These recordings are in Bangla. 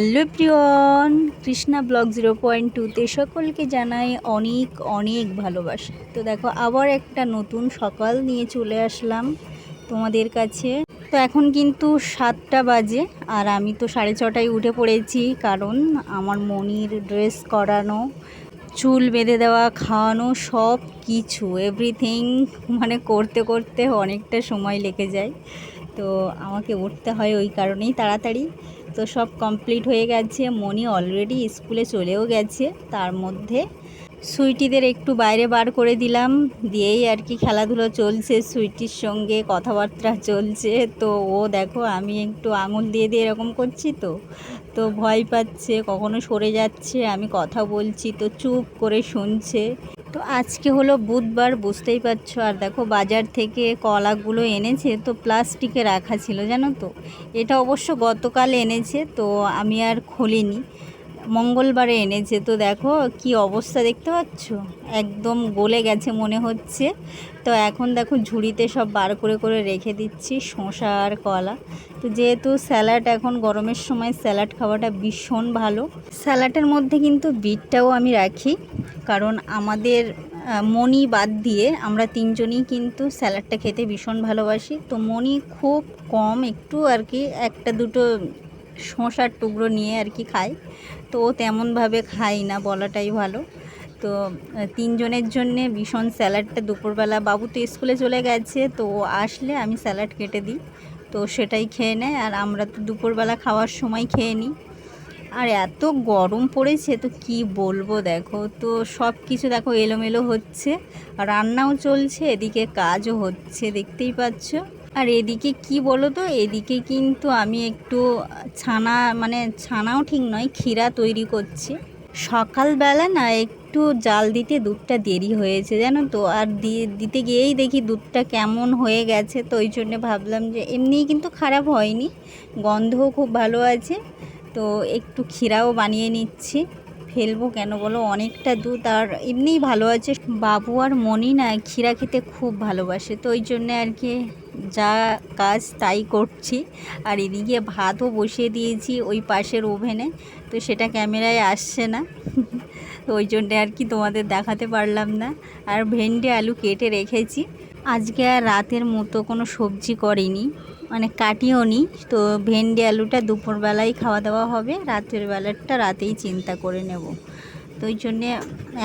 Hello Priyon Krishna blog zero point টুতে সকলকে জানাই অনেক অনেক ভালোবাসা। তো দেখো, আবার একটা নতুন সকাল নিয়ে চলে আসলাম তোমাদের কাছে। তো এখন কিন্তু সাতটা বাজে আর আমি তো সাড়ে ছটায় উঠে পড়েছি কারণ আমার মনির ড্রেস করানো, চুল বেঁধে দেওয়া, খাওয়ানো সব কিছু এভরিথিং মানে করতে করতে অনেকটা সময় লেগে যায়। তো আমাকে উঠতে হয় ওই কারণেই তাড়াতাড়ি। তো সব কমপ্লিট হয়ে গেছে মনি অলরেডি স্কুলে চলেও গেছে, তার মধ্যে সুইটিদের একটু বাইরে বার করে দিলাম, দিয়েই আর কি খেলাধুলো চলছে, সুইটির সঙ্গে কথাবার্তা চলছে। তো ও দেখো, আমি একটু আঙুল দিয়ে দিয়ে এরকম করছি তো তো ভয় পাচ্ছে, কখনো সরে যাচ্ছে, আমি কথা বলছি, তো চুপ করে শুনছে। তো আজকে হলো বুধবার, বুঝতেই পারছ। আর দেখো বাজার থেকে কলাগুলো এনেছে, তো প্লাস্টিকে রাখা ছিল, জানো তো? এটা অবশ্য গতকাল এনেছে, তো আমি আর খুলিনি। মঙ্গলবারে এনেছে, তো দেখো কি অবস্থা দেখতে পাচ্ছ? একদম গলে গেছে মনে হচ্ছে। তো এখন দেখো ঝুড়িতে সব বার করে করে রেখে দিচ্ছি, শসা আর কলা। তো যেহেতু স্যালাড, এখন গরমের সময় স্যালাড খাওয়াটা ভীষণ ভালো। স্যালাডের মধ্যে কিন্তু বিটটাও আমি রাখি। কারণ আমাদের মনি বাদ দিয়ে আমরা তিনজনই কিন্তু স্যালাডটা খেতে ভীষণ ভালোবাসি। তো মনি খুব কম একটু আর কি, একটা দুটো শশার টুকরো নিয়ে আর কি খায়। তো ও তেমনভাবে খাই না, বলাটাই ভালো। তো তিনজনের জন্যে ভীষণ স্যালাডটা দুপুরবেলা, বাবু তো স্কুলে চলে গেছে, তো ও আসলে আমি স্যালাড কেটে দিই। তো সেটাই খেয়ে নেয়, আর আমরা তো দুপুরবেলা খাওয়ার সময় খেয়ে নিই। আর এত গরম পড়েছে, তো কি বলব দেখো, তো সব কিছু দেখো এলোমেলো হচ্ছে। রান্নাও চলছে, এদিকে কাজও হচ্ছে, দেখতেই পাচ্ছ। আর এদিকে কি বলো তো এদিকে কিন্তু আমি একটু ছানা মানে ছানাও ঠিক নয়, ক্ষীরা তৈরি করছি। সকালবেলা না একটু জাল দিতে দুধটা দেরি হয়েছে, জানো তো। আর দিতে গিয়েই দেখি দুধটা কেমন হয়ে গেছে, তো ওই জন্যে ভাবলাম যে এমনিই কিন্তু খারাপ হয়নি, গন্ধও খুব ভালো আছে। তো একটু ক্ষীরাও বানিয়ে নিচ্ছি। ফেলব কেন বলো? অনেকটা দুধ আর এমনিই ভালো আছে। বাবু আর মনি না ক্ষীরা খেতে খুব ভালোবাসে। তো ওই জন্যে আর কি যা কাজ তাই করছি। আর এদিকে ভাতও বসিয়ে দিয়েছি ওই পাশের ওভেনে। তো সেটা ক্যামেরায় আসছে না। তো ওই জন্যে আর কি তোমাদের দেখাতে পারলাম না। আর ভেন্ডি আলু কেটে রেখেছি। আজকে আর রাতের মতো কোনো সবজি করিনি। মানে কাটিও নি। তো ভেন্ডি, আলুটা দুপুরবেলায় খাওয়া দাওয়া হবে। রাতের বেলাটা রাতেই চিন্তা করে নেব। তো ওই জন্যে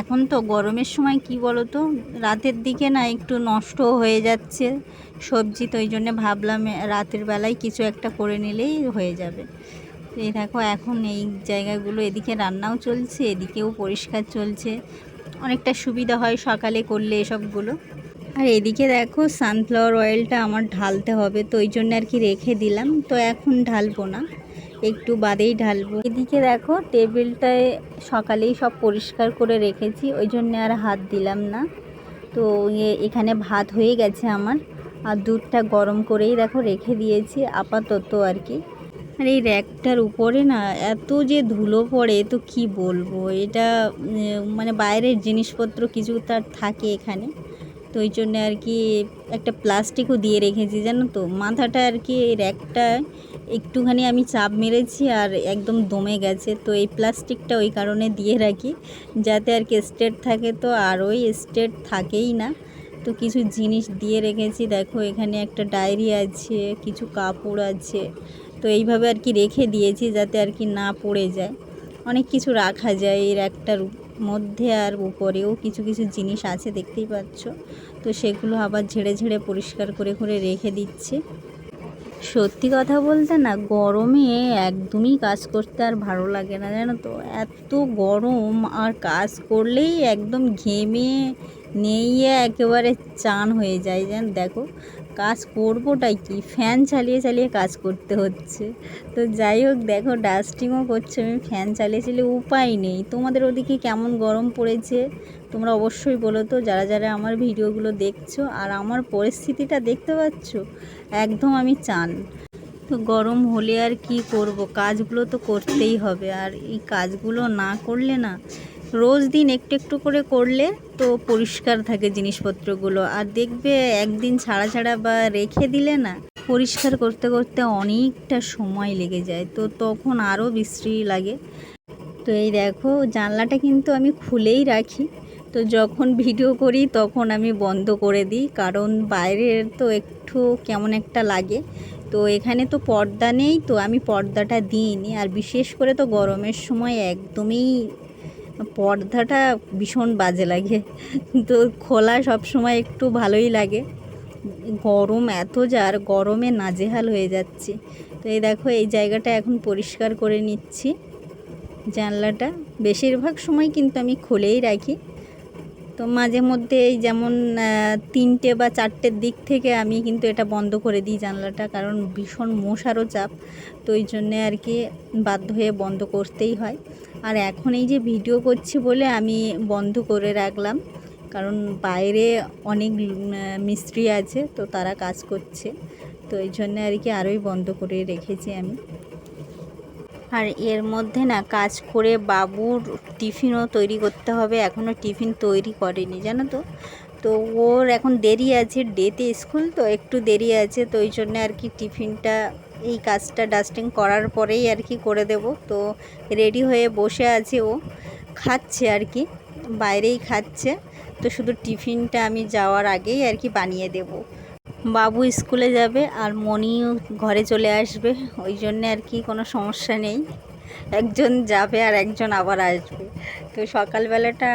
এখন তো গরমের সময় কি বলো তো রাতের দিকে না একটু নষ্ট হয়ে যাচ্ছে সবজি। তো ওই জন্যে ভাবলাম রাতের বেলায় কিছু একটা করে নিলেই হয়ে যাবে। এই দেখো এখন এই জায়গাগুলো, এদিকে রান্নাও চলছে, এদিকেও পরিষ্কার চলছে। অনেকটা সুবিধা হয় সকালে করলে এসবগুলো। আর এদিকে দেখো সানফ্লাওয়ার অয়েলটা আমার ঢালতে হবে, তো ওই জন্য আর কি রেখে দিলাম। তো এখন ঢালবো না, একটু বাদেই ঢালবো। এদিকে দেখো টেবিলটায় সকালেই সব পরিষ্কার করে রেখেছি, ওই জন্য আর হাত দিলাম না। তো এ- এখানে ভাত হয়ে গেছে আমার, আর দুধটা গরম করেই দেখো রেখে দিয়েছি, আপাতত আর কি। আর এই র্যাকটার উপরে না এত যে ধুলো পড়ে, তো কি বলব? এটা মানে বাইরের জিনিসপত্র কিছু তার থাকে এখানে। তো ওই জন্য আর কি একটা প্লাস্টিকও দিয়ে রেখেছি, জানো তো? মাথাটা আর কি র্যাকটা একটুখানি আমি চাপ মেরেছি আর একদম দমে গেছে। তো এই প্লাস্টিকটা ওই কারণে দিয়ে রাখি, যাতে আর কি স্ট্রেট থাকে তো আর ওই স্ট্রেট থাকেই না। তো কিছু জিনিস দিয়ে রেখেছি, দেখো এখানে একটা ডায়েরি আছে, কিছু কাপড় আছে। তো এইভাবে আর কি রেখে দিয়েছি যাতে আর কি না পড়ে যায়। অনেক কিছু রাখা যায় এই র্যাকটার উপ- মধ্যে আর উপরেও কিছু কিছু জিনিস আছে, দেখতেই পাচ্ছ। তো সেগুলো আবার ঝেড়ে ঝেড়ে পরিষ্কার করে করে রেখে দিচ্ছে। সত্যি কথা বলতে না, গরমে একদমই কাজ করতে আর ভালো লাগে না, জানো তো। এত গরম আর কাজ করলেই একদম ঘেমে নেইয়ে একেবারে চান হয়ে যায় যেন দেখো। কাজ করবোটাই কি? ফ্যান চালিয়ে চালিয়ে কাজ করতে হচ্ছে। তো যাই হোক, দেখো ডাস্টিংও করছে, আমি ফ্যান চালিয়ে চালিয়ে উপায় নেই। তোমাদের ওদিকে কেমন গরম পড়েছে? তোমরা অবশ্যই বলো তো, যারা যারা আমার ভিডিওগুলো দেখছ আর আমার পরিস্থিতিটা দেখতে পাচ্ছ, একদম আমি চান। তো গরম হলে আর কি করব? কাজগুলো তো করতেই হবে। আর এই কাজগুলো না করলে না রোজ দিন একটু একটু করে করলে তো পরিষ্কার থাকে জিনিসপত্রগুলো। আর দেখবে একদিন ছাড়া ছাড়া বা রেখে দিলে না, পরিষ্কার করতে করতে অনেকটা সময় লেগে যায়। তো তখন আরও বিশ্রী লাগে। তো এই দেখো, জানলাটা কিন্তু আমি খুলেই রাখি। তো যখন ভিডিও করি তখন আমি বন্ধ করে দিই, কারণ বাইরের তো একটু কেমন একটা লাগে। তো এখানে তো পর্দা নেই, তো আমি পর্দাটা দিইনি। আর বিশেষ করে তো গরমের সময় একদমই পর্দাটা ভীষণ বাজে লাগে। তো খোলা সব সময় একটু ভালোই লাগে। গরম এত যার গরমে নাজেহাল হয়ে যাচ্ছে। তো এই দেখো, এই জায়গাটা এখন পরিষ্কার করে নিচ্ছি। জানলাটা বেশিরভাগ সময় কিন্তু আমি খুলেই রাখি। তো মাঝে মধ্যে এই যেমন তিনটে বা চারটের দিক থেকে আমি কিন্তু এটা বন্ধ করে দিই জানলাটা, কারণ ভীষণ মশারও চাপ। তো ওই জন্যে আর কি বাধ্য হয়ে বন্ধ করতেই হয়। আর এখন এই যে ভিডিও করছি বলে আমি বন্ধ করে রাখলাম, কারণ বাইরে অনেক মিস্ত্রি আছে তো তারা কাজ করছে, তো এই জন্য আর কি আরোই বন্ধ করে রেখেছি আমি। আর এর মধ্যে না কাজ করে বাবুর টিফিনও তৈরি করতে হবে, এখনও টিফিন তৈরি করেনি, জানো তো? তো ওর এখন দেরি আছে, ডেতে স্কুল তো একটু দেরি আছে, তো ওই জন্য আর কি টিফিনটা এই কাজটা ডাস্টিং করার পরেই আর কি করে দেব। তো রেডি হয়ে বসে আছে ও। খাচ্ছে আর কি, বাইরেই খাচ্ছে। তো শুধু টিফিনটা আমি যাওয়ার আগেই আর কি বানিয়ে দেবো। বাবু স্কুলে যাবে আর মনিও ঘরে চলে আসবে, ওই জন্যে আর কি কোনো সমস্যা নেই। একজন যাবে আর একজন আবার আসবে। তো সকালবেলাটা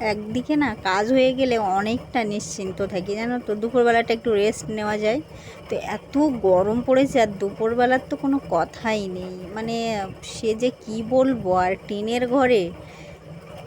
একদিকে না কাজ হয়ে গেলে অনেকটা নিশ্চিন্ত থাকি, জানো তো? দুপুরবেলাটা একটু রেস্ট নেওয়া যায়। তো এত গরম পড়েছে আর দুপুরবেলার তো কোনো কথাই নেই। মানে সে যে কি বলব আর টিনের ঘরে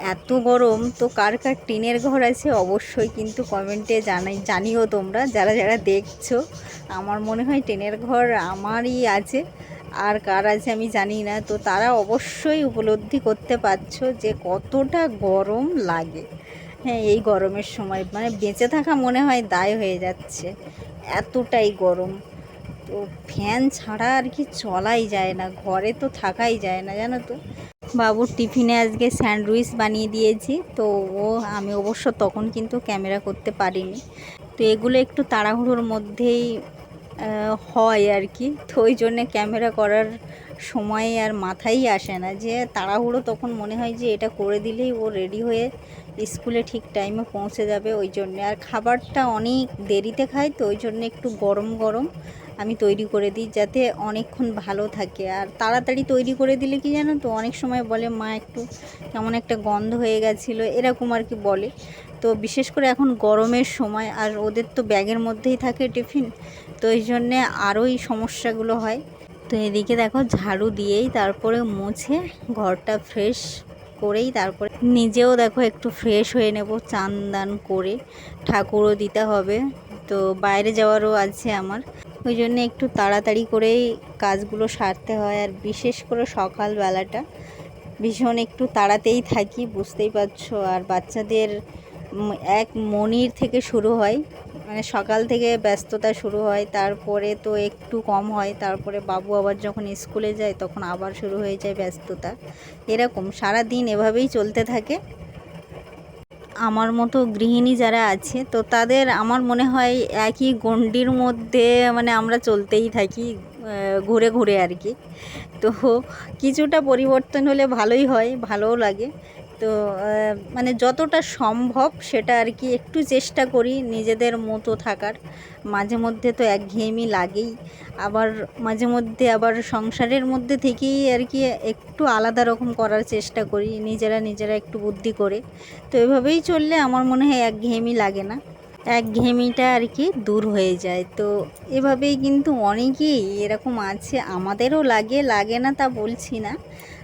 এত গরম, তো কার কার টিনের ঘর আছে অবশ্যই কিন্তু কমেন্টে জানাই, জানিও তোমরা, যারা যারা দেখছ, আমার মনে হয় টিনের ঘর আমারই আছে। আর কার আছে আমি জানি না, তো তারা অবশ্যই উপলব্ধি করতে পারছ যে কতটা গরম লাগে। হ্যাঁ এই গরমের সময় মানে বেঁচে থাকা মনে হয় দায় হয়ে যাচ্ছে, এতটাই গরম। তো ফ্যান ছাড়া আর কি চলাই যায় না, ঘরে তো থাকাই যায় না, জানো তো। বাবুর টিফিনে আজকে স্যান্ডউইচ বানিয়ে দিয়েছি, তো ও, আমি অবশ্য তখন কিন্তু ক্যামেরা করতে পারিনি। তো এগুলো একটু তাড়াহুড়োর মধ্যেই হয় আর কি। তো ওই জন্যে ক্যামেরা করার সময় আর মাথায় আসে না যে তাড়াহুড়ো তখন মনে হয় যে এটা করে দিলেই ও রেডি হয়ে স্কুলে ঠিক টাইমে পৌঁছে যাবে ওই জন্যে। আর খাবারটা অনেক দেরিতে খায় তো ওই জন্য একটু গরম গরম আমি তৈরি করে দিই যাতে অনেকক্ষণ ভালো থাকে। আর তাড়াতাড়ি তৈরি করে দিলে কি জানো তো অনেক সময় বলে, মা, একটু কেমন একটা গন্ধ হয়ে গেছিল। এরকম আর কি বলে। তো বিশেষ করে এখন গরমের সময় আর ওদের তো ব্যাগের মধ্যেই থাকে টিফিন তো এই জন্যে আরোই সমস্যাগুলো হয়। তো এদিকে দেখো ঝাড়ু দিয়েই তারপরে মুছে ঘরটা ফ্রেশ করেই তারপরে নিজেও দেখো একটু ফ্রেশ হয়ে নেব, চান দান করে ঠাকুরও দিতে হবে। তো বাইরে যাওয়ারও আছে আমার। ওই জন্য একটু তাড়াতাড়ি করেই কাজগুলো সারতে হয় আর বিশেষ করে সকালবেলাটা। ভীষণ একটু তাড়াতেই থাকি, বুঝতেই পারছ। আর বাচ্চাদের এক মনির থেকে শুরু হয়। মানে সকাল থেকে ব্যস্ততা শুরু হয়, তারপরে তো একটু কম হয়, তারপরে বাবু আবার যখন স্কুলে যায়, তখন আবার শুরু হয়ে যায় ব্যস্ততা। এরকম সারা দিন এভাবেই চলতে থাকে। আমার মতো গৃহিণী যারা আছে, তো তাদের আমার মনে হয় একই গণ্ডির মধ্যে মানে আমরা চলতেই থাকি ঘুরে ঘুরে আর কি। তো কিছুটা পরিবর্তন হলে ভালোই হয়, ভালোও লাগে। তো মানে যতটা সম্ভব সেটা আর কি একটু চেষ্টা করি নিজেদের মতো থাকার। মাঝে মধ্যে তো একঘেয়েমি লাগেই। আবার মাঝে মধ্যে আবার সংসারের মধ্যে থেকেই আর কি একটু আলাদা রকম করার চেষ্টা করি নিজেরা নিজেরা একটু বুদ্ধি করে। তো এভাবেই চললে আমার মনে হয় একঘেয়েমি লাগে না। একঘেয়েমিটা আর কি দূর হয়ে যায়। তো এভাবেই কিন্তু অনেকেই এরকম আছে, আমাদেরও লাগে লাগে না তা বলছি না।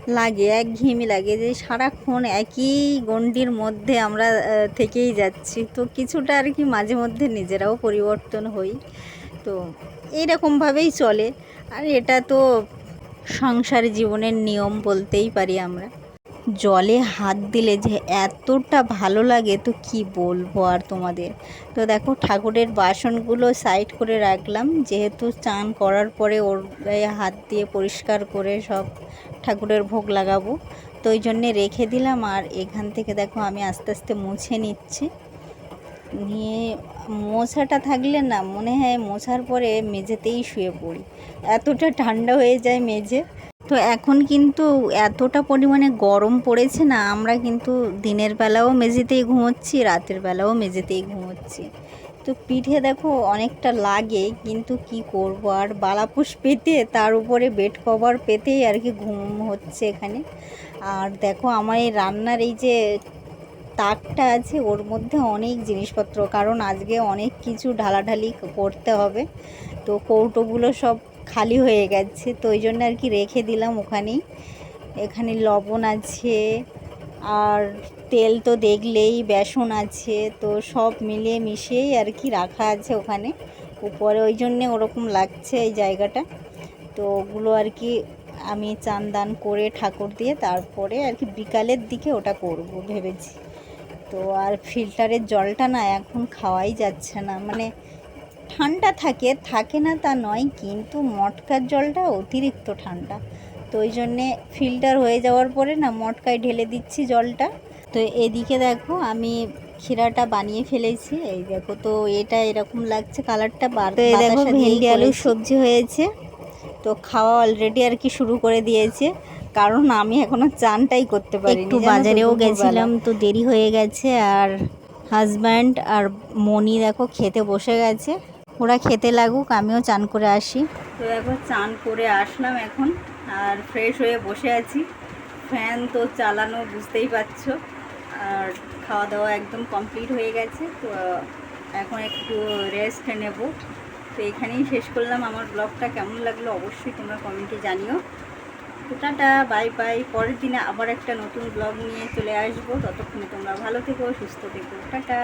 লাগে একঘেয়েমি লাগে যে সারাক্ষণ একই গণ্ডির মধ্যে আমরা থেকেই যাচ্ছি। তো কিছুটা আর কি মাঝে মধ্যে নিজেরাও পরিবর্তন হই। তো এইরকমভাবেই চলে। আর এটা তো সংসার জীবনের নিয়ম বলতেই পারি আমরা। জলে হাত দিলে যে এতটা ভালো লাগে, তো কি বলব আর তোমাদের? তো দেখো, ঠাকুরের বাসনগুলো সাইড করে রাখলাম। যেহেতু চান করার পরে ওর গায়ে হাত দিয়ে পরিষ্কার করে সব ঠাকুরের ভোগ লাগাবো, তো ওই জন্যে রেখে দিলাম। আর এখান থেকে দেখো, আমি আস্তে আস্তে মুছে নিচ্ছি। নিয়ে মোছাটা থাকলে না, মনে হয় মোছার পরে মেঝেতেই শুয়ে পড়ি। এতটা ঠান্ডা হয়ে যায় মেঝে। তো এখন কিন্তু এতটা পরিমাণে গরম পড়েছে না, আমরা কিন্তু দিনের বেলাও মেঝেতেই ঘুমোচ্ছি, রাতের বেলাও মেঝেতেই ঘুমোচ্ছি। তো পিঠে দেখো অনেকটা লাগে, কিন্তু কি করব? আর বালাপুষ পেতে, তার উপরে বেড কভার পেতেই আর কি ঘুম হচ্ছে এখানে। আর দেখো আমার এই রান্নার এই যে তাকটা আছে, ওর মধ্যে অনেক জিনিসপত্র, কারণ আজকে অনেক কিছু ঢালাঢালি করতে হবে। তো কৌটোগুলো সব খালি হয়ে গেছে, তো ওই জন্য আর কি রেখে দিলাম ওখানেই। এখানে লবণ আছে, আর তেল তো দেখলেই বেসন আছে, তো সব মিলিয়ে মিশিয়েই আর কি রাখা আছে ওখানে। উপরে ওই জন্যে ওরকম লাগছে এই জায়গাটা। তো ওগুলো আর কি আমি চান দান করে ঠাকুর দিয়ে তারপরে আর কি বিকালের দিকে ওটা করব ভেবেছি। তো আর ফিল্টারের জলটা না এখন খাওয়াই যাচ্ছে না মানে ঠান্ডা থাকে থাকে না তা নয় কিন্তু মটকার জলটা অতিরিক্ত ঠান্ডা। তো ওই জন্যে ফিল্টার হয়ে যাওয়ার পরে না মটকায় ঢেলে দিচ্ছি জলটা। তো এদিকে দেখো আমি ক্ষীরাটা বানিয়ে ফেলেছি এই দেখো তো এটা এরকম লাগছে কালারটা বার তো এই দেখো ভেন্ডি আলুর সবজি হয়েছে। তো খাওয়া অলরেডি আর কি শুরু করে দিয়েছে কারণ আমি এখনও চানটাই করতে পারি একটু বাজারেও গেছিলাম তো দেরি হয়ে গেছে আর হাজব্যান্ড আর মনি দেখো খেতে বসে গেছে। ওরা খেতে লাগুক, আমিও চান করে আসি। তো দেখো চান করে আসলাম এখন, আর ফ্রেশ হয়ে বসে আছি। ফ্যান তো চালানো বুঝতেই পারছ, আর খাওয়া দাওয়া একদম কমপ্লিট হয়ে গেছে, তো এখন একটু রেস্ট নেব। তো এখানেই শেষ করলাম, আমার ব্লগটা কেমন লাগল অবশ্যই তোমরা কমেন্টে জানিও। তো টাটা বাই বাই পরের দিনে আবার একটা নতুন ব্লগ নিয়ে চলে আসব, ততক্ষণে তোমরা ভালো থেকো, সুস্থ থেকো, টাটা।